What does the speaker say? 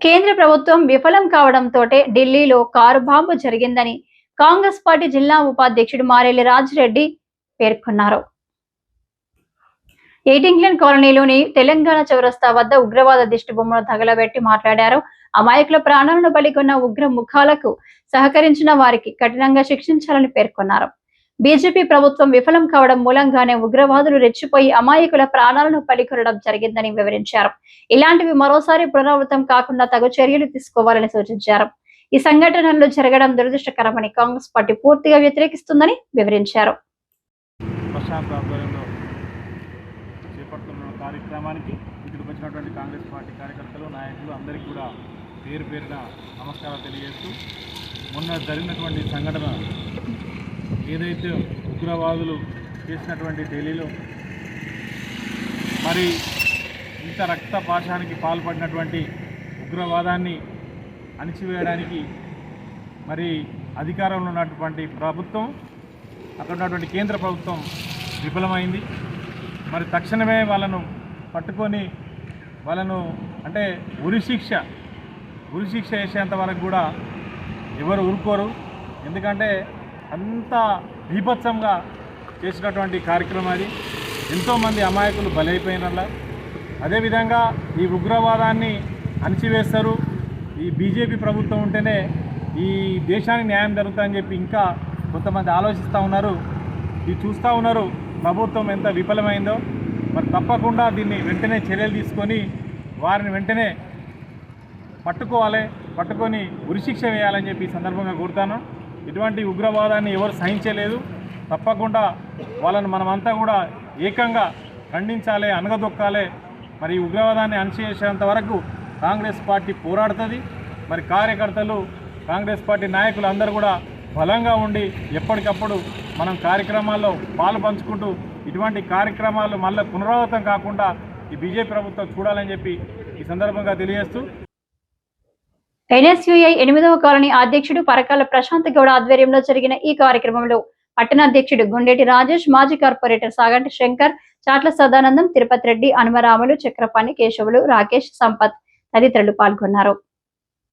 కేంద్ర ప్రభుత్వం విఫలం కావడంతోటే ఢిల్లీలో కారు బాంబు జరిగిందని కాంగ్రెస్ పార్టీ జిల్లా ఉపాధ్యక్షుడు మారేలి రాజిరెడ్డి పేర్కొన్నారు. ఎయిటింగ్లెండ్ కాలనీలోని తెలంగాణ చౌరస్తా వద్ద ఉగ్రవాద దిష్టి బొమ్మను తగలబెట్టి మాట్లాడారు. అమాయకుల ప్రాణాలను బలికొన్న ఉగ్ర ముఖాలకు సహకరించిన వారికి కఠినంగా శిక్షించాలని పేర్కొన్నారు. బీజేపీ ప్రభుత్వం విఫలం కావడం మూలంగానే ఉగ్రవాదులు రెచ్చిపోయి అమాయకుల ప్రాణాలను పలికొనడం జరిగిందని వివరించారు. ఇలాంటివి మరోసారి పునరావృతం కాకుండా తగు చర్యలు తీసుకోవాలని సూచించారు. ఈ సంఘటనలు జరగడం దురదృష్టకరమని కాంగ్రెస్ పార్టీ పూర్తిగా వ్యతిరేకిస్తుందని వివరించారు. కార్యక్రమానికి ఇక్కడికి వచ్చినటువంటి కాంగ్రెస్ పార్టీ కార్యకర్తలు నాయకులు అందరికీ కూడా పేరు పేరున నమస్కారం తెలియజేస్తూ మొన్న జరిగినటువంటి సంఘటన ఏదైతే ఉగ్రవాదులు చేసినటువంటి ఢిల్లీలో మరి ఇంత రక్తపాశానికి పాల్పడినటువంటి ఉగ్రవాదాన్ని అణిచివేయడానికి మరి అధికారంలో ఉన్నటువంటి ప్రభుత్వం అక్కడ ఉన్నటువంటి కేంద్ర ప్రభుత్వం విఫలమైంది. మరి తక్షణమే వాళ్ళను పట్టుకొని వాళ్ళను అంటే ఉరిశిక్ష శిక్ష ఉరి శిక్ష వేసేంత వరకు కూడా ఎవరు ఊరుకోరు. ఎందుకంటే అంత బీభత్సంగా చేసినటువంటి కార్యక్రమం అది. ఎంతోమంది అమాయకులు బలైపోయినలా. అదేవిధంగా ఈ ఉగ్రవాదాన్ని అణిచివేస్తారు. ఈ బీజేపీ ప్రభుత్వం ఉంటేనే ఈ దేశానికి న్యాయం జరుగుతుందని చెప్పి ఇంకా కొంతమంది ఆలోచిస్తూ ఉన్నారు. ఇది చూస్తూ ఉన్నారు ప్రభుత్వం ఎంత విఫలమైందో. మరి తప్పకుండా దీన్ని వెంటనే చర్యలు తీసుకొని వారిని వెంటనే పట్టుకోవాలి పట్టుకొని ఉరిశిక్ష వేయాలని చెప్పి ఈ సందర్భంగా కోరుతాను. ఇటువంటి ఉగ్రవాదాన్ని ఎవరు సహించలేదు. తప్పకుండా వాళ్ళని మనమంతా కూడా ఏకంగా ఖండించాలి అనగదొక్కాలి మరి ఉగ్రవాదాన్ని అణచేసేంత వరకు కాంగ్రెస్ పార్టీ పోరాడుతుంది. మరి కార్యకర్తలు కాంగ్రెస్ పార్టీ నాయకులు అందరూ కూడా బలంగా ఉండి ఎప్పటికప్పుడు మనం కార్యక్రమాల్లో పాలు పంచుకుంటూ ఇటువంటి కార్యక్రమాలు మళ్ళీ పునరావృతం కాకుండా ఈ బీజేపీ ప్రభుత్వం చూడాలని చెప్పి ఈ సందర్భంగా తెలియజేస్తూ ఎన్ఎస్యుఐ ఎనిమిదవ కాలనీ అధ్యక్షుడు పరకాల ప్రశాంత్ గౌడ ఆధ్వర్యంలో జరిగిన ఈ కార్యక్రమంలో పట్టణాధ్యక్షుడు గుండెటి రాజేష్ మాజీ కార్పొరేటర్ సాగంటి శంకర్ చాట్ల సదానందం తిరుపతి రెడ్డి అనుమరాములు చక్రపాణి కేశవులు రాకేష్ సంపత్ తదితరులు పాల్గొన్నారు.